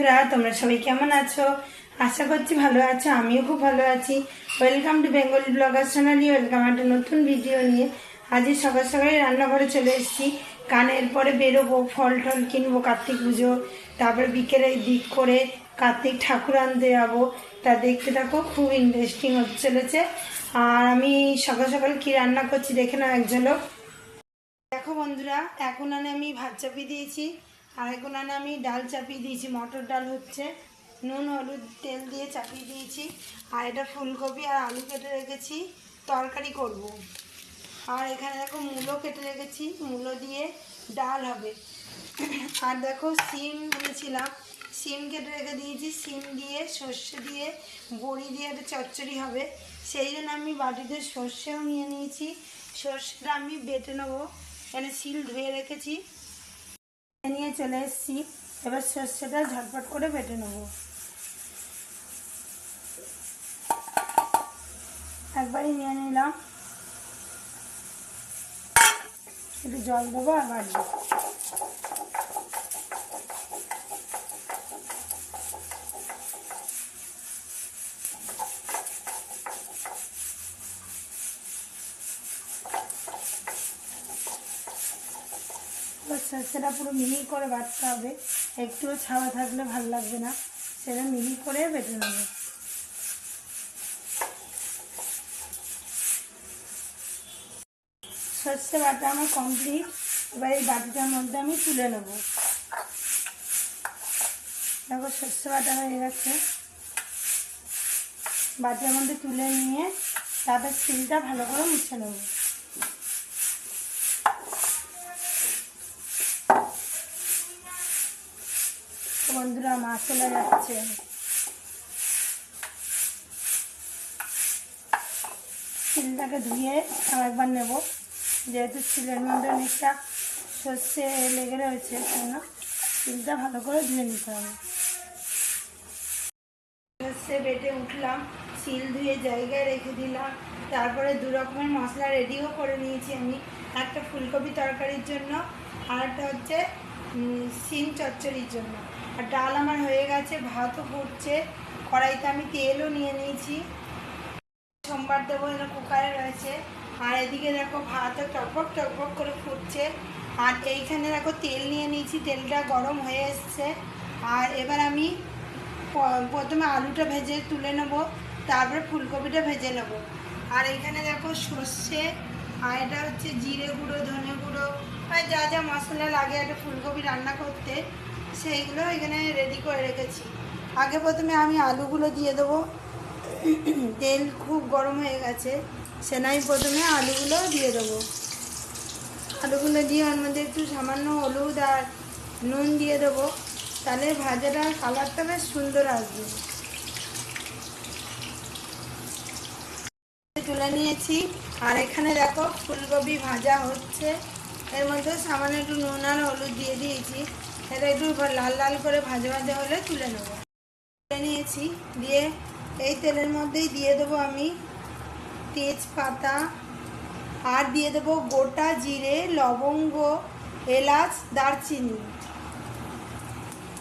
বন্ধুরা, তোমরা সবাই কেমন আছো? আশা করছি ভালো আছো, আমিও খুব ভালো আছি। Welcome to Bengali blogger Sonali welcome একটা নতুন ভিডিও নিয়ে। আজই সকাল সকালে রান্নাঘরে চলে এসেছি। কানের পরে বেরোবো, ফল টল কিনবো, কার্তিক পুজো, তারপরে বিকেলে দিক করে কার্তিক ঠাকুর আনতে যাব। তা দেখতে থাকো, খুব ইন্টারেস্টিং হতে চলেছে। আর আমি সকাল সকাল কি রান্না করছি দেখে নাও এক ঝলক দেখো বন্ধুরা, এখন আমি ভাত চাপিয়ে দিয়েছি। আর এখন আমি ডাল চাপিয়ে দিয়েছি, মটর ডাল হচ্ছে। নুন, হলুদ, তেল দিয়ে চাপিয়ে দিয়েছি। আর এটা ফুলকপি আর আলু কেটে রেখেছি, তরকারি করব। আর এখানে দেখো মূলো কেটে রেখেছি, মূলো দিয়ে ডাল হবে। আর দেখো সিম এনেছিলাম, সিম কেটে রেখে দিয়েছি, সিম দিয়ে সর্ষে দিয়ে, বড়ি দিয়ে একটা চচ্চড়ি হবে। সেই জন্য আমি বাটিতে সর্ষেও নিয়ে নিয়েছি। সর্ষেটা আমি বেটে নেব, এখানে শিল ধুয়ে রেখেছি। নিয়ে চলে এসেছি। এবার সর্ষেটা ঝটপট করে বেটে নেব। একবারই নিয়ে নিলাম। একটু জল দেবো আর বাড়বো। সর্ষেটা পুরো মিহি করে বাটতে হবে। একটুও ছাওয়া থাকলে ভালো লাগবে না। সেটা মিহি করে বেটে নেব। সর্ষে বাটা আমার কমপ্লিট এবার এই বাটিটার মধ্যে আমি তুলে নেব। দেখো সর্ষে বাটা হয়ে গেছে। বাটির মধ্যে তুলে নিয়ে তারপর সিলটা ভালো করে মুছে নেব। বন্ধুরা মাছ চলে যাচ্ছে। সিলটাকে ধুয়ে আরেকবার নেব। যেহেতু সিলের মধ্যে অনেকটা সর্ষে লেগে রয়েছে কেন সিলটা ভালো করে ধুয়ে নিতে হবে। সর্ষে বেটে উঠলাম সিল ধুয়ে জায়গায় রেখে দিলাম। তারপরে দু রকমের মশলা রেডিও করে নিয়েছি আমি। একটা ফুলকপি তরকারির জন্য, আর একটা হচ্ছে সিম চচ্চড়ির জন্য। আর ডাল আমার হয়ে গেছে, ভাতও ফুটছে, কড়াইতে আমি তেলও নিয়ে নিয়েছি। সোমবার দেবো এখানে কুকারে রয়েছে, আর এদিকে দেখো ভাতও টকবক টকবক করে ফুটছে। আর এইখানে দেখো তেল নিয়ে নিয়েছি, তেলটা গরম হয়ে এসছে। আর এবার আমি প্রথমে আলুটা ভেজে তুলে নেব, তারপরে ফুলকপিটা ভেজে নেব। আর এখানে দেখো সর্ষে, আর এটা হচ্ছে জিরে গুঁড়ো, ধনে গুঁড়ো, আর যা যা মশলা লাগে একটা ফুলকপি রান্না করতে সেইগুলো এখানে রেডি করে রেখেছি। আগে প্রথমে আমি আলুগুলো দিয়ে দেবো। তেল খুব গরম হয়ে গেছে। সেনাই প্রথমে আলুগুলো দিয়ে দেবো। আলুগুলো দিয়ে ওর মধ্যে একটু সামান্য হলুদ আর নুন দিয়ে দেবো। তাহলে ভাজাটার কালারটা বেশ সুন্দর আসবে। তুলে নিয়েছি। আর এখানে দেখো ফুলকপি ভাজা হচ্ছে। এর মধ্যে সামান্য একটু নুন আর হলুদ দিয়ে দিয়েছি। এটা একটু লাল লাল করে ভাজা ভাজা হলে তুলে নেব। তুলে নিয়েছি, দিয়ে এই তেলের মধ্যেই দিয়ে দেবো আমি তেজপাতা, আর দিয়ে দেবো গোটা জিরে, লবঙ্গ, এলাচ, দারচিনি।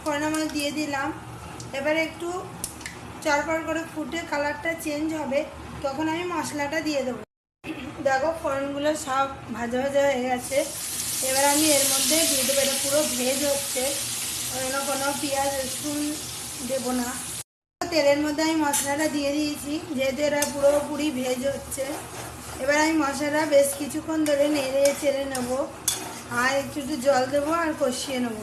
ফোড়ন আমার দিয়ে দিলাম। এবারে একটু চরপর করে ফুটে কালারটা চেঞ্জ হবে, তখন আমি মশলাটা দিয়ে দেবো। দেখো ফোড়নগুলো সব ভাজা ভাজা হয়ে গেছে। এবার আমি এর মধ্যে দিয়ে দেবো, এটা পুরো ভেজ হচ্ছে। অন্য কোনো পেঁয়াজ, রসুন দেবো না। তেলের মধ্যে আমি মশলাটা দিয়ে দিয়েছি, যেহেতু এটা পুরোপুরি ভেজ হচ্ছে। এবার আমি মশলাটা বেশ কিছুক্ষণ ধরে নেড়ে চেড়ে নেব। আর একটু একটু জল দেবো আর কষিয়ে নেব।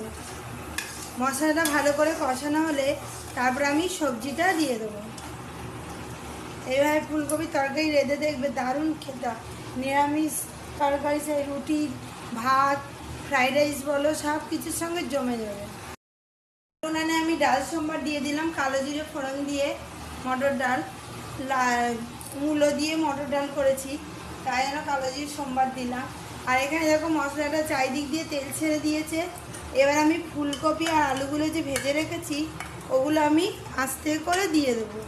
মশলাটা ভালো করে কষানো হলে তারপর আমি সবজিটা দিয়ে দেবো। এইভাবে ফুলকপি তরকারি রেঁধে দেখবে দারুণ খেতে। নিরামিষ তরকারি, সেই রুটি ভাত ফ্রাইড রাইস বলো সব কিছুর সঙ্গে জমে যাবে। উনানে আমি ডাল, সোমবার দিয়ে দিলাম, কালো জিরে ফোড়ন দিয়ে মটর ডাল মূলো দিয়ে মটর ডাল করেছি। তাই জন্য কালো জিরে সোমবার দিলাম। আর এখানে দেখো মশলাটা চারিদিক দিয়ে তেল ছেড়ে দিয়েছে। এবার আমি ফুলকপি আর আলুগুলো যে ভেজে রেখেছি, ওগুলো আমি আস্তে করে দিয়ে দেবো।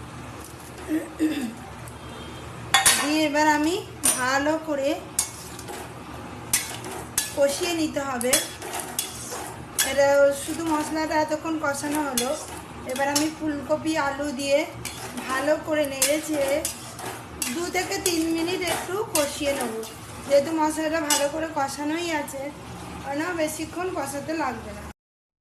দিয়ে এবার আমি ভালো করে কষিয়ে নিতে হবে। এটা শুধু মশলাটা এতক্ষণ কষানো হলো। এবার আমি ফুলকপি, আলু দিয়ে ভালো করে নেড়ে চেড়ে দু থেকে তিন মিনিট একটু কষিয়ে নেব। যেহেতু মশলাটা ভালো করে কষানোই আছে না বেশিক্ষণ কষাতে লাগবে না।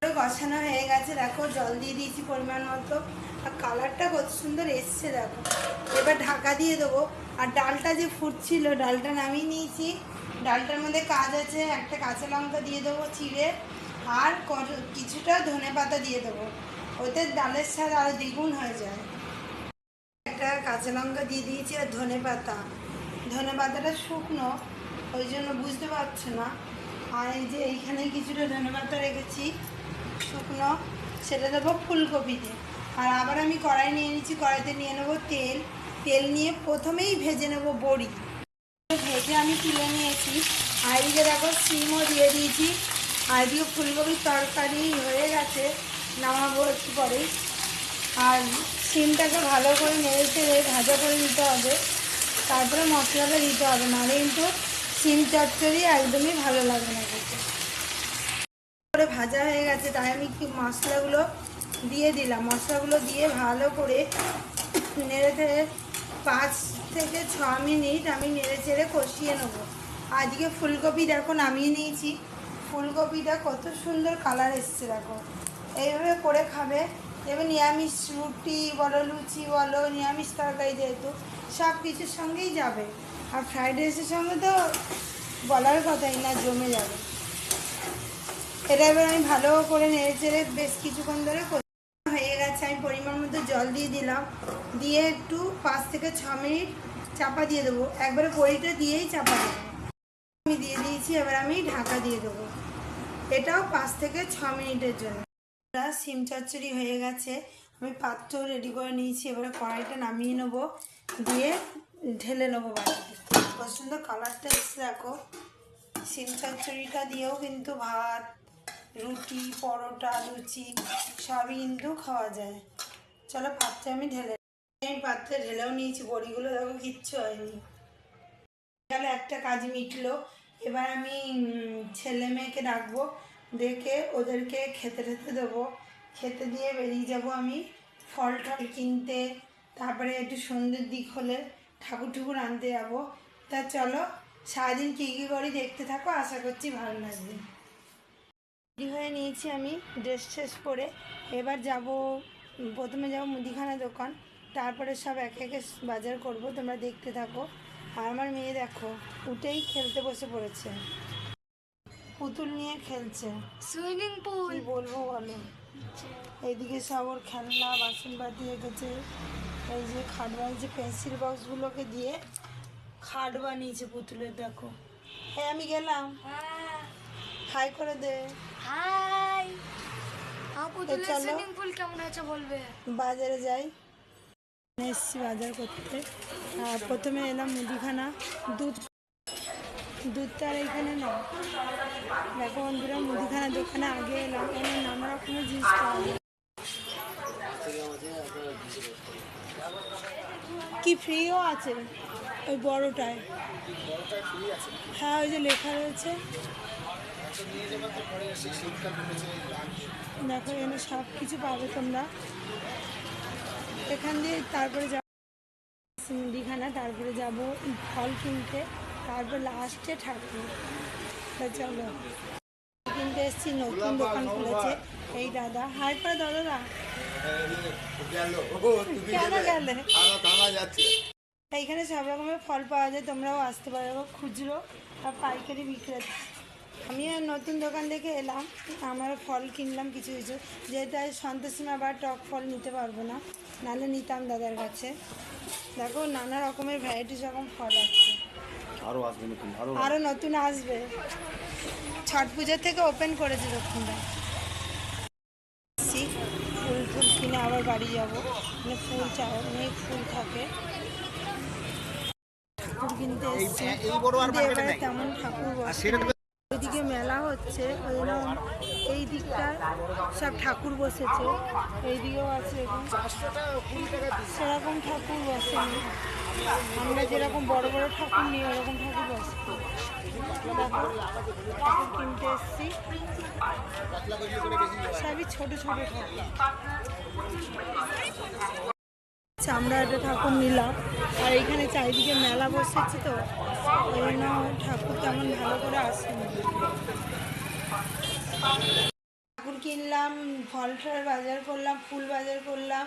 কষানো হয়ে গেছে। দেখো, জল দিয়ে দিয়েছি পরিমাণ মতো। আর কালারটা কত সুন্দর এসছে, দেখো। এবার ঢাকা দিয়ে দেবো। আর ডালটা যে ফুটছিল, ডালটা নামিয়ে নিয়েছি। ডালটার মধ্যে কাজ আছে, একটা কাঁচা লঙ্কা দিয়ে দেবো চিড়ে, আর কিছুটা ধনে পাতা দিয়ে দেবো। ওতে ডালের স্বাদ আরও দ্বিগুণ হয়ে যায়। একটা কাঁচা লঙ্কা দিয়ে দিয়েছি আর ধনে পাতা। ধনে পাতাটা শুকনো, ওই জন্য বুঝতে পারছ না। আর এই যে এইখানে কিছুটা ধনে পাতা রেখেছি, শুকনো, সেটা দেবো ফুলকপিতে। আর আবার আমি কড়াই নিয়ে নিচ্ছি কড়াইতে নিয়ে নেব তেল। তেল নিয়ে প্রথমেই ভেজে নেব বড়ি। ভেজে আমি তুলে নিয়েছি। এদিকে দেখো, সিমও দিয়ে দিয়েছি। এদিকে ফুলকপির তরকারি হয়ে গেছে, নামাবো একটু পরেই। আর সিমটাকে ভালো করে নেড়ে চেড়ে ভাজা করে নিতে হবে। তারপরে মশলাটা দিতে হবে, নাহলে কিন্তু সিম চচ্চড়ি একদমই ভালো লাগে না খেতে। করে ভাজা হয়ে গেছে, তাই আমি মশলাগুলো দিয়ে দিলাম। মশলাগুলো দিয়ে ভালো করে নেড়ে পাঁচ থেকে ছ মিনিট আমি নেড়ে চেড়ে কষিয়ে নেব। আজকে ফুলকপি দেখো নামিয়ে নিয়েছি। ফুলকপিটা কত সুন্দর কালার এসছে দেখো। এইভাবে করে খাবে। এবার নিরামিষ রুটি বলো, লুচি বলো, নিরামিষ তরকারি যেহেতু, সব কিছুর সঙ্গেই যাবে। আর ফ্রাইড রাইসের সঙ্গে তো বলার কথাই না, জমে যাবে। এটা এবার আমি ভালো করে নেড়ে চেড়ে বেশ কিছুক্ষণ ধরে আমি পরিমাণ মতো জল দিয়ে দিলাম। দিয়ে একটু পাঁচ থেকে ছ মিনিট চাপা দিয়ে দেবো। একবারে বড়িটা দিয়েই চাপা দেবো। আমি দিয়ে দিয়েছি, এবার আমি ঢাকা দিয়ে দেবো। এটাও পাঁচ থেকে ছ মিনিটের জন্য। সিম চচ্চড়ি হয়ে গেছে। আমি পাত্র রেডি করে নিয়েছি। এবারে কড়াইটা নামিয়ে নেব। দিয়ে ঢেলে নেব বাড়িতে সুন্দর কালারটা এসে দেখো। সিম চচ্চড়িটা দিয়েও কিন্তু ভাত রুটি, পরোটা, লুচি, সবই কিন্তু খাওয়া যায়। চলো পাত্রে আমি ঢেলে আমি পাত্রে ঢেলেও নিয়েছি, বড়িগুলো দেখো কিচ্ছু হয়নি। গেলে একটা কাজ মিটলো। এবার আমি ছেলে মেয়েকে ডাকবো, ডেকে ওদেরকে খেতে টেতে দেবো। খেতে দিয়ে বেরিয়ে যাব আমি ফল টল কিনতে। তারপরে একটু সন্ধ্যের দিক হলে ঠাকুর ঠুকুর আনতে যাব। তা চলো, সারাদিন কী কী করি দেখতে থাকো, আশা করছি ভালো লাগবে। রেডি হয়ে নিয়েছি আমি ড্রেস শেষ পরে। এবার যাব প্রথমে যাব মুদিখানা দোকান। তারপরে সব এক একে বাজার করব তোমরা দেখতে থাকো। আর আমার মেয়ে দেখো উঠেই খেলতে বসে পড়েছে। পুতুল নিয়ে খেলছে। সুইমিং পুল বলব বলো? এইদিকে সব ওর খেলনা বাসন বাসনবাতি রেখেছে এই যে খাট বানিয়েছে পেন্সিল বক্সগুলোকে দিয়ে খাট বানিয়েছে পুতুলের দেখো। হ্যাঁ আমি গেলাম। হাই করে দে। হাই। সুইমিং পুল কেমন আছে বলবে? বাজারে যাই। এসছি বাজার করতে। প্রথমে এলাম মুদিখানা। দুধ দুধটা আর এখানে না। দেখো বন্ধুরা মুদিখানা দোকানে আগে এলাম। এখানে নানা রকমের জিনিস পাওয়া যায়। কি ফ্রিও আছে ওই বড়টায়? হ্যাঁ ওই যে লেখা রয়েছে। দেখো এখানে সব কিছু পাবে তোমরা। এখান দিয়ে তারপরে যাব মুদিখানা তারপরে যাব ফল কিনতে। তারপর লাস্টে ঠাকুর। চলো। কিনতে এসেছি, নতুন দোকান খুলেছে। এই দাদা। হাই পা দাদা। কেন গেলে? এইখানে সব রকমের ফল পাওয়া যায়, তোমরাও আসতে পারো। খুচরো আর পাইকারি বিক্রেতা। আমি আর নতুন দোকান থেকে এলাম আমার ফল কিনলাম কিছু কিছু। যেহেতু আজ সন্তোষীমা বা টক ফল নিতে পারব না নাহলে নিতাম দাদার কাছে। দেখো নানা রকমের ভ্যারাইটিস রকম ফল আছে। আরও আসবে নতুন আরও আরও নতুন আসবে। ছট পুজোর থেকে ওপেন করেছে দক্ষিণটা ফুল ফুল কিনে আবার বাড়ি যাব। মানে ফুল চাও অনেক ফুল থাকে। ঠাকুর কিনতে এসছি। তেমন ঠাকুর ওইদিকে মেলা হচ্ছে ওই জন্য এই দিকটায় সব ঠাকুর বসেছে এইদিকেও আছে। সেরকম ঠাকুর বসেনি। আমরা যেরকম বড় বড় ঠাকুর নিই ওরকম ঠাকুর বসে ঠাকুর কিনতে এসছি। সবই ছোট ছোট ঠাকুর। চামড়া একটা ঠাকুর নিলাম। আর এইখানে চারিদিকে মেলা বসেছে তো, ওই জন্য ঠাকুর তেমন ভালো করে আসেনি। ঠাকুর কিনলাম, ফল টল বাজার করলাম, ফুল বাজার করলাম,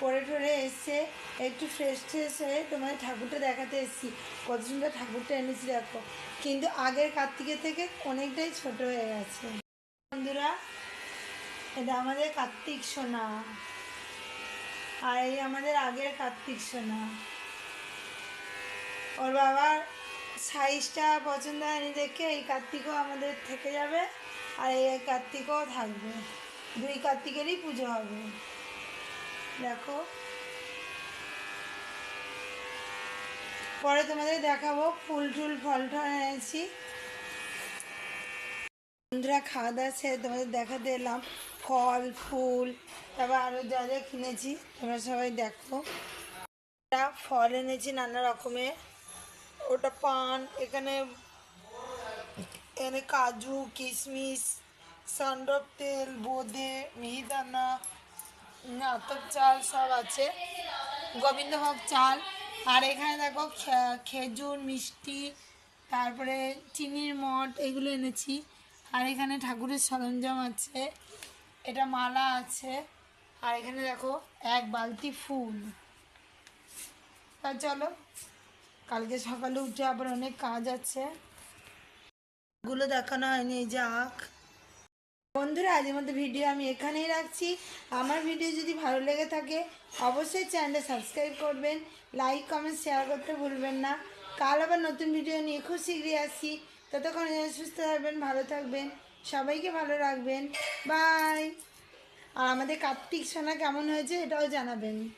করে টরে এসে একটু ফ্রেশ ট্রেশ হয়ে তোমার ঠাকুরটা দেখাতে এসেছি। কত সুন্দর ঠাকুরটা এনেছি দেখো। কিন্তু আগের কার্তিকের থেকে অনেকটাই ছোট হয়ে গেছে। বন্ধুরা, এটা আমাদের কার্তিক সোনা। আর এই আমাদের আগের কার্তিক সোনা। ওর বাবার সাইজটা পছন্দ হয়নি দেখে এই কার্তিকও আমাদের থেকে যাবে আর এই কার্তিকও থাকবে। দুই কার্তিকেরই পুজো হবে। দেখো। পরে তোমাদের দেখাবো ফুল টুল, ফল টল এনেছি। বন্ধুরা, খাওয়া দাওয়া সেরে তোমাদের দেখাতে এলাম। ফল, ফুল, তারপর আরও যা যা কিনেছি, তোমরা সবাই দেখো। এটা ফল এনেছি নানা রকমের ওটা পান, এখানে এখানে কাজু, কিশমিশ সানডপ তেল, বোঁদে, মিহিদানা আতপ চাল সব আছে। গোবিন্দভোগ চাল। আর এখানে দেখো খেজুর, মিষ্টি, তারপরে চিনির মঠ, এগুলো এনেছি। আর এখানে ঠাকুরের সরঞ্জাম আছে। এটা মালা আছে। আর এখানে দেখো এক বালতি ফুল। তা চলো, কালকে সকালে উঠে আবার অনেক কাজ আছে। গুলো দেখানো হয়নি, এই যে বন্ধুরা আজকের মতো ভিডিও আমি এখানেই রাখছি। আমার ভিডিও যদি ভালো লেগে থাকে, অবশ্যই চ্যানেলটা সাবস্ক্রাইব করবেন, লাইক, কমেন্ট শেয়ার করতে ভুলবেন না। কাল আবার নতুন ভিডিও নিয়ে খুব শীঘ্রই আসছি। ততক্ষণ সুস্থ থাকবেন, ভালো থাকবেন। সবাইকে ভালো রাখবেন। বাই। আর আমাদের কার্তিক সোনা কেমন হয়েছে এটাও জানাবেন।